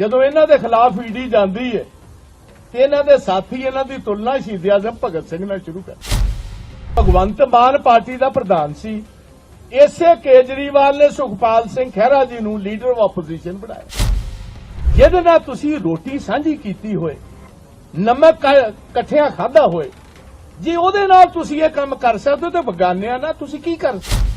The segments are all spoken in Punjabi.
ਜਦੋਂ ਇਹਨਾਂ ਦੇ ਖਿਲਾਫ ਈਡੀ ਜਾਂਦੀ ਹੈ ਤੇ ਇਹਨਾਂ ਦੇ ਸਾਥੀ ਇਹਨਾਂ ਦੀ ਤੁਲਨਾ ਸ਼ਹੀਦ ਆਜ਼ਮ ਭਗਤ ਸਿੰਘ ਨਾਲ ਸ਼ੁਰੂ ਕਰ ਭਗਵੰਤ ਮਾਨ ਪਾਰਟੀ ਦਾ ਪ੍ਰਧਾਨ ਸੀ। ਇਸੇ ਕੇਜਰੀਵਾਲ ਨੇ ਸੁਖਪਾਲ ਸਿੰਘ ਖਹਿਰਾ ਜੀ ਨੂੰ ਲੀਡਰ ਆਫ ਆਪੋਜੀਸ਼ਨ ਬਣਾਇਆ। ਜਿਹਦੇ ਨਾਲ ਤੁਸੀਂ ਰੋਟੀ ਸਾਂਝੀ ਕੀਤੀ ਹੋਏ, ਨਮਕ ਕ- ਇਕੱਠਿਆਂ ਖਾਦਾ ਹੋਏ, ਜੇ ਉਹਦੇ ਨਾਲ ਤੁਸੀਂ ਇਹ ਕੰਮ ਕਰ ਸਕਦੇ ਹੋ ਤੇ ਬਗਾਨਿਆਂ ਨਾਲ ਤੁਸੀਂ ਕੀ ਕਰ ਸਕਦੇ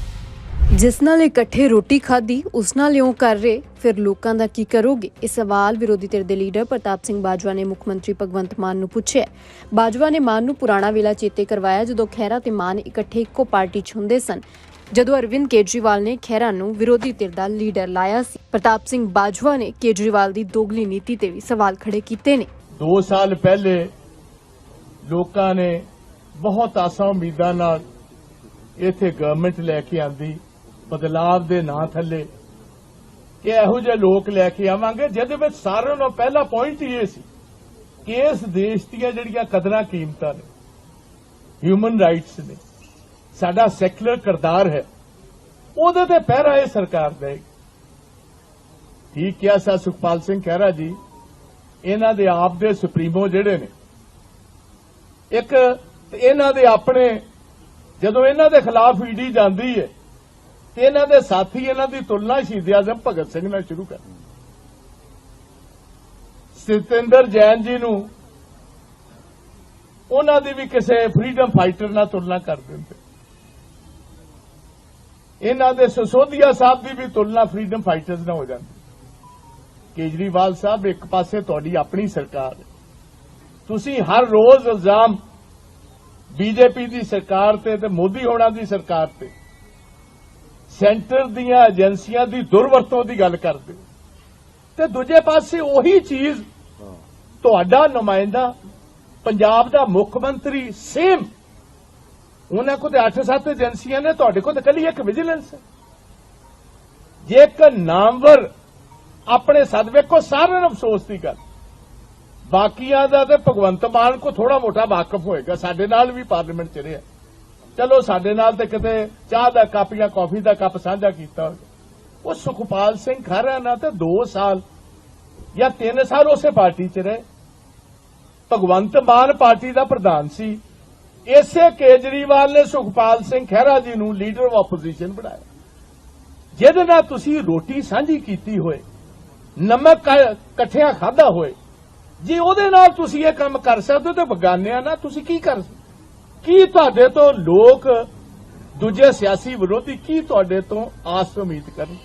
ਜਿਸ ਨਾਲ ਇਕੱਠੇ ਰੋਟੀ ਖਾਧੀ, ਉਸ ਨਾਲ ਇਉਂ ਕਰ ਰਹੇ। ਫਿਰ ਲੋਕਾਂ ਦਾ ਕੀ ਕਰੋਗੇ? ਇਹ ਸਵਾਲ ਵਿਰੋਧੀ ਧਿਰ ਦੇ ਲੀਡਰ ਪ੍ਰਤਾਪ ਸਿੰਘ ਬਾਜਵਾ ਨੇ ਮੁੱਖ ਮੰਤਰੀ ਭਗਵੰਤ ਮਾਨ ਨੂੰ ਪੁੱਛਿਆ। ਬਾਜਵਾ ਨੇ ਮਾਨ ਨੂੰ ਪੁਰਾਣਾ ਵੇਲਾ ਚੇਤੇ ਕਰਵਾਇਆ ਜਦੋਂ ਖਹਿਰਾ ਤੇ ਮਾਨ ਇਕੱਠੇ ਇੱਕੋ ਪਾਰਟੀ 'ਚ ਹੁੰਦੇ ਸਨ। ਜਦੋਂ ਅਰਵਿੰਦ ਕੇਜਰੀਵਾਲ ਨੇ ਖਹਿਰਾ ਨੂੰ ਵਿਰੋਧੀ ਧਿਰ ਦਾ ਲੀਡਰ ਲਾਇਆ ਸੀ। ਪ੍ਰਤਾਪ ਸਿੰਘ ਬਾਜਵਾ ਨੇ ਕੇਜਰੀਵਾਲ ਦੀ ਦੋਗਲੀ ਨੀਤੀ ਤੇ ਵੀ ਸਵਾਲ ਖੜੇ ਕੀਤੇ ਨੇ। 2 ਸਾਲ ਪਹਿਲੇ ਲੋਕਾਂ ਨੇ ਬਹੁਤ ਆਸਾਂ ਉਮੀਦਾਂ ਨਾਲ ਇੱਥੇ ਗਵਰਨਮੈਂਟ ਲੈ ਕੇ ਆਂਦੀ। ਬਦਲਾਵ ਦੇ ਨਾਂ ਥੱਲੇ। ਕਿ ਇਹੋ ਜਿਹੇ ਲੋਕ ਲੈ ਕੇ ਆਵਾਂਗੇ, ਜਿਹਦੇ ਵਿੱਚ ਸਾਰਿਆਂ ਨਾਲੋਂ ਪਹਿਲਾ ਪੁਆਇੰਟ ਇਹ ਸੀ ਕਿ ਇਸ ਦੇਸ਼ ਦੀਆਂ ਜਿਹੜੀਆਂ ਕਦਰਾਂ ਕੀਮਤਾਂ ਨੇ ਹਿਊਮਨ ਰਾਈਟਸ ਨੇ, ਸਾਡਾ ਸੈਕੂਲਰ ਕਰਤਾਰ ਹੈ, ਉਹਦੇ ਤੇ ਪਹਿਰਾ ਇਹ ਸਰਕਾਰ ਦੇਗੀ ਠੀਕ ਕਿਹਾ ਸਾ ਸੁਖਪਾਲ ਸਿੰਘ ਖਹਿਰਾ ਜੀ? ਇਹਨਾਂ ਦੇ ਆਪ ਦੇ ਸੁਪਰੀਮੋ ਜਿਹੜੇ ਨੇ, ਇੱਕ ਤੇ ਇਹਨਾਂ ਦੇ ਆਪਣੇ, ਜਦੋਂ ਇਹਨਾਂ ਦੇ ਖਿਲਾਫ ਈਡੀ ਜਾਂਦੀ ਹੈ ਤੇ ਇਹਨਾਂ ਦੇ ਸਾਥੀ, ਇਹਨਾਂ ਦੀ ਤੁਲਨਾ ਸ਼ਹੀਦ ਆਜ਼ਮ ਭਗਤ ਸਿੰਘ ਨਾਲ ਸ਼ੁਰੂ ਕਰ। ਸਤਿੰਦਰ ਜੈਨ ਜੀ ਨੂੰ ਉਹਨਾਂ ਦੀ ਵੀ ਕਿਸੇ ਫਰੀडम ਫਾਈਟਰ ਨਾਲ ਤੁਲਨਾ ਕਰ ਦਿੰਦੇ। ਇਹਨਾਂ ਦੇ ਸਸੋਦੀਆ ਸਾਹਿਬ ਦੀ ਵੀ ਤੁਲਨਾ ਫਰੀडम ਫਾਈਟਰਸ ਨਾਲ ਹੋ ਜਾਂਦੀ। ਕੇਜਰੀਵਾਲ ਸਾਹਿਬ, ਇੱਕ ਪਾਸੇ ਤੁਹਾਡੀ ਆਪਣੀ ਸਰਕਾਰ ਤੁਸੀਂ ਹਰ ਰੋਜ਼ ਇਲਜ਼ਾਮ ਬੀਜੇਪੀ ਦੀ ਸਰਕਾਰ ਤੇ ਤੇ ਮੋਦੀ ਹੋਣਾ ਦੀ ਸਰਕਾਰ ਤੇ ਸੈਂਟਰ ਦੀਆਂ ਏਜੰਸੀਆਂ ਦੀ ਦੁਰਵਰਤੋਂ ਦੀ ਗੱਲ ਕਰਦੇ ਹੋ। ਤੇ ਦੂਜੇ ਪਾਸੇ ਉਹੀ ਚੀਜ਼ ਤੁਹਾਡਾ ਨੁਮਾਇੰਦਾ ਪੰਜਾਬ ਦਾ ਮੁੱਖ ਮੰਤਰੀ ਸੇਮ। ਉਹਨਾਂ ਕੋਲ ਤੇ 8-7 ਏਜੰਸੀਆਂ ਨੇ, ਤੁਹਾਡੇ ਕੋਲ ਤਾਂ ਕੱਲੀ ਇੱਕ ਵਿਜੀਲੈਂਸ ਹੈ। ਜੇ ਇੱਕ ਨਾਮਵਰ ਆਪਣੇ ਸਦ ਵੇਖੋ, ਸਾਰਿਆਂ ਨੂੰ ਅਫਸੋਸ ਦੀ ਗੱਲ। ਬਾਕੀਆਂ ਦਾ ਤੇ ਭਗਵੰਤ ਮਾਨ ਕੋ ਥੋੜਾ ਮੋਟਾ ਵਾਕਫ ਹੋਏਗਾ, ਸਾਡੇ ਨਾਲ ਵੀ ਪਾਰਲੀਮੈਂਟ ਚ ਰਿਹਾ। ਚਲੋ ਸਾਡੇ ਨਾਲ ਤੇ ਕਿਤੇ ਚਾਹ ਦਾ ਕੱਪ ਜਾਂ ਕਾਫੀ ਦਾ ਕੱਪ ਸਾਂਝਾ ਕੀਤਾ ਹੋਵੇ। ਉਹ ਸੁਖਪਾਲ ਸਿੰਘ ਖਹਿਰਾ ਨਾ ਤੇ 2 ਸਾਲ ਜਾਂ 3 ਸਾਲ ਉਸੇ ਪਾਰਟੀ ਚ ਰਹੇ। ਭਗਵੰਤ ਮਾਨ ਪਾਰਟੀ ਦਾ ਪ੍ਰਧਾਨ ਸੀ। ਇਸੇ ਕੇਜਰੀਵਾਲ ਨੇ ਸੁਖਪਾਲ ਸਿੰਘ ਖਹਿਰਾ ਜੀ ਨੂੰ ਲੀਡਰ ਆਫ ਆਪੋਜੀਸ਼ਨ ਬਣਾਇਆ। ਜਿਹਦੇ ਨਾਲ ਤੁਸੀਂ ਰੋਟੀ ਸਾਂਝੀ ਕੀਤੀ ਹੋਏ, ਨਮਕ ਇਕੱਠਿਆਂ ਖਾਦਾ ਹੋਏ। ਜੇ ਉਹਦੇ ਨਾਲ ਤੁਸੀਂ ਇਹ ਕੰਮ ਕਰ ਸਕਦੇ ਹੋ ਤੇ ਬਗਾਨਿਆਂ ਨਾਲ ਤੁਸੀਂ ਕੀ ਕਰ ਕੀ ਤੁਹਾਡੇ ਤੋਂ ਲੋਕ ਦੂਜੇ ਸਿਆਸੀ ਵਿਰੋਧੀ ਕੀ ਤੁਹਾਡੇ ਤੋਂ ਆਸ ਉਮੀਦ ਕਰਨ?